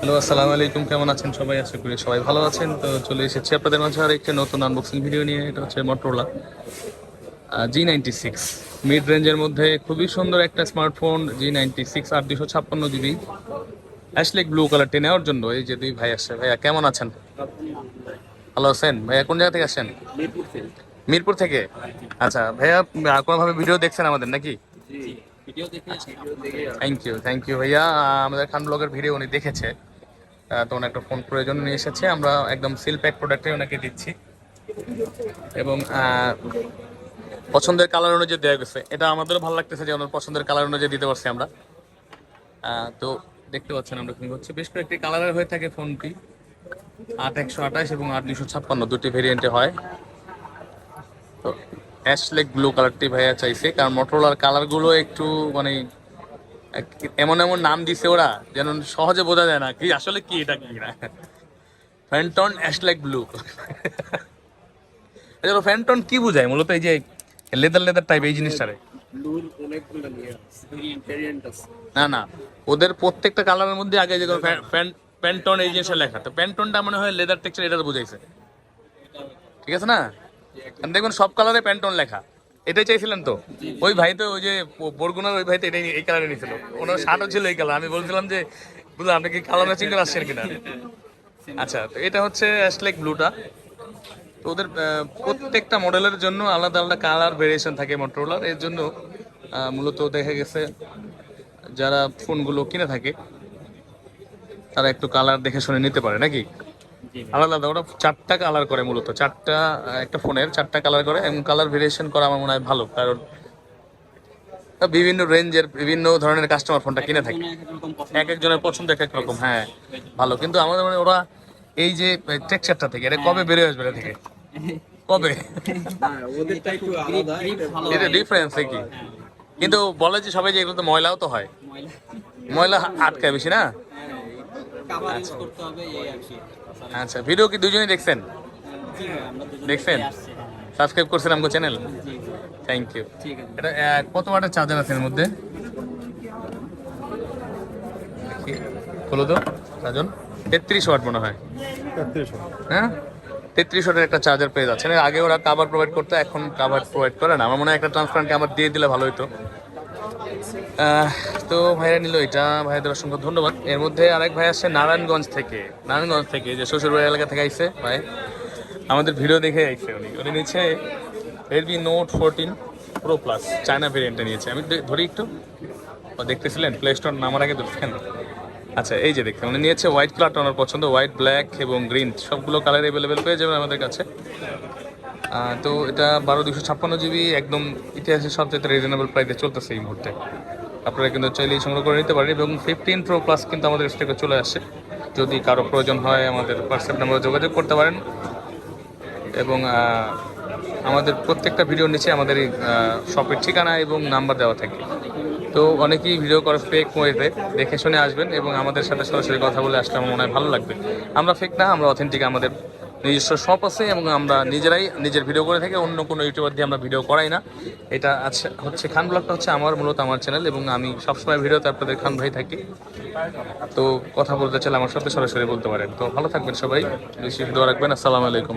Hello আসসালামু আলাইকুম। কেমন আছেন সবাই? আশা করি সবাই ভালো আছেন। তো চলে এসেছি আপনাদের মাঝে আর একটি নতুন আনবক্সিং ভিডিও নিয়ে। এটা হচ্ছে Motorola G ninety six mid রেঞ্জের মধ্যে খুবই সুন্দর একটা স্মার্টফোন জি নাইনটি সিক্স আট দুশো ছাপ্পান্ন জিবি অ্যাশলেক ব্লু কালারটি নেওয়ার জন্য এই যে দুই ভাই আসছে। ভাইয়া কেমন আছেন? ভালো আছেন? ভাইয়া কোন জায়গা থেকে আসছেন? মিরপুর থেকে। আচ্ছা ভাইয়া কোনোভাবে ভিডিও দেখছেন আমাদের নাকি? থ্যাংক ইউ থ্যাংক ইউ ভাইয়া। আমাদের খান ব্লগের ভিডিও উনি দেখেছে। আহ, তো ওনার একটা ফোন প্রয়োজন নিয়ে এসেছে। আমরা একদম সিল প্যাক প্রোডাক্টে ওনাকে দিচ্ছি। এবং পছন্দের কালার অনুযায়ী দেওয়া গেছে। এটা আমাদেরও ভালো লাগতেছে যে ওনার পছন্দের কালার অনুযায়ী দিতে পারছি আমরা। তো দেখতে পাচ্ছেন আমরা কি হচ্ছে। বেশ কয়েকটি কালারের হয়ে থাকে ফোনটি আট একশো আঠাশ এবং আট দুশো ছাপ্পান্ন দুটি ভেরিয়েন্টে হয়। তো অ্যাশলেক ব্লু কালারটি ভাইয়া চাইছে। কারণ মোটরোলার কালারগুলো একটু মানে এমন এমন নাম দিছে ওরা যেন সহজে বোঝা যায় না কি আসলে কি এটা কি না। ফ্যান্টন অ্যাশলেক ব্লু আচ্ছা ফ্যান্টন কি বোঝায়? মূলত এই যে লেদার লেদার টাইপ এই জিনিসটারে। না না ওদের প্রত্যেকটা কালারের মধ্যে আগে যে প্যান্টন এই জিনিসটা লেখা। তো প্যান্টনটা মনে হয় লেদার টেক্সচার এটা বোঝাইছে। ঠিক আছে না? দেখবেন সব কালারে প্যান্টন লেখা। এটাই চাইছিলেন তো? ওই ভাই তো ওই যে বরগুনার ওই ভাই তো এটাই এই কালারে নিয়েছিল। ওনার শার্টও ছিল এই কালার আমি বলছিলাম যে বুঝলাম আপনি কি কালার ম্যাচিং করে আসছেন কিনা? আচ্ছা তো এটা হচ্ছে অ্যাশলেক ব্লুটা তো ওদের প্রত্যেকটা মডেলের জন্য আলাদা আলাদা কালার ভেরিয়েশন থাকে মোটরোলার এর জন্য মূলত দেখা গেছে, যারা ফোনগুলো কিনে থাকে, তারা একটু কালার দেখে শুনে নিতে পারে, নাকি? আলাদা আলাদা ওরা চারটা কালার করে মূলত। চারটা একটা ফোনের চারটা কালার করে এবং কালার ভেরিয়েশন করা আমার মনে হয় ভালো কারণ বিভিন্ন রেঞ্জের বিভিন্ন ধরনের কাস্টমার ফোনটা কিনে থাকে। এক একজনের পছন্দ এক এক রকম হ্যাঁ। ভালো কিন্তু আমাদের মানে ওরা এই যে টেক্সচারটা থেকে এটা কবে বেরোয় আসবে এটা থেকে? কবে? হ্যাঁ। এটা ডিফারেন্স কি কিন্তু বলে যে সবাই যে এগুলো তো ময়লাও তো হয়। ময়লা। আটকায় বেশি না? কাভার আচ্ছা ভিডিও কি দুজনেই দেখছেন? আমরা দুজন দেখছেন? হ্যাঁ। সাবস্ক্রাইব করছেন আমাকে চ্যানেল জি জি। থ্যাংক ইউ ঠিক আছে। এটা কত ওয়াটের চার্জার আছে এর মধ্যে? দেখি হলো তো রাজন। তেত্রিশ ওয়াট মনে হয়। হ্যাঁ? তেত্রিশ ওয়াটের একটা চার্জার পেয়ে যাচ্ছে আগে ওরা কাভার প্রোভাইড করতো এখন কাভার প্রোভাইড করে না। আমার মনে হয় একটা ট্রান্সপারেন্ট কাভার দিয়ে দিলে ভালো হতো তো ভাইরা নিল এটা, ভাইদের অসংখ্য ধন্যবাদ। এর মধ্যে আরেক ভাই আসছে নারায়ণগঞ্জ থেকে। নারায়ণগঞ্জ থেকে, যে শ্বশুরবাড়ি এলাকা থেকে আইছে, ভাই। আমাদের ভিডিও দেখে আইছে উনি। উনি নিচ্ছে Redmi Note fourteen Pro Plus China ভেরিয়েন্টটা নিয়েছে। আমি ধরি একটু। দেখতেছিলেন? প্লে স্টোর নামার আগে দেখছেন আচ্ছা এই যে দেখতে উনি নিয়েছে হোয়াইট কালারটা ওনার পছন্দ হোয়াইট ব্ল্যাক এবং গ্রিন সবগুলো কালার অ্যাভেলেবেল পেয়ে যাবেন আমাদের কাছে। তো এটা বারো দুশো ছাপ্পান্ন জিবি একদম ইতিহাসের সবচেয়ে রিজনেবল প্রাইসে চলতেছে এই মুহূর্তে। আপনারা কিন্তু চাইলেই সংগ্রহ করে নিতে পারেন এবং ফিফটিন প্রো প্লাস কিন্তু আমাদের স্টকে চলে আসছে যদি কারও প্রয়োজন হয় আমাদের হোয়াটসঅ্যাপ নাম্বারে যোগাযোগ করতে পারেন এবং আমাদের প্রত্যেকটা ভিডিওর নিচে আমাদের এই শপের ঠিকানা এবং নাম্বার দেওয়া থাকে। তো অনেকেই ভিডিও করে ফেক ওয়েতে দেখে শুনে আসবেন এবং আমাদের সাথে সরাসরি কথা বলে আসলে আমার মনে হয় ভালো লাগবে। আমরা ফেক না, আমরা অথেন্টিক আমাদের। নিজস্ব শপ আছে এবং আমরা নিজেরাই নিজের ভিডিও করে থাকি, অন্য কোনো ইউটিউবার দিয়ে আমরা ভিডিও করাই না। এটা আছে, হচ্ছে খান ব্লগটা হচ্ছে আমার, মূলত আমার চ্যানেল এবং আমি সবসময় ভিডিওতে আপনাদের খান ভাই থাকি। তো কথা বলতে চাইলে আমার সাথে সরাসরি বলতে পারেন। তো ভালো থাকবেন সবাই, বেশি দোয়া রাখবেন, আসসালামু আলাইকুম।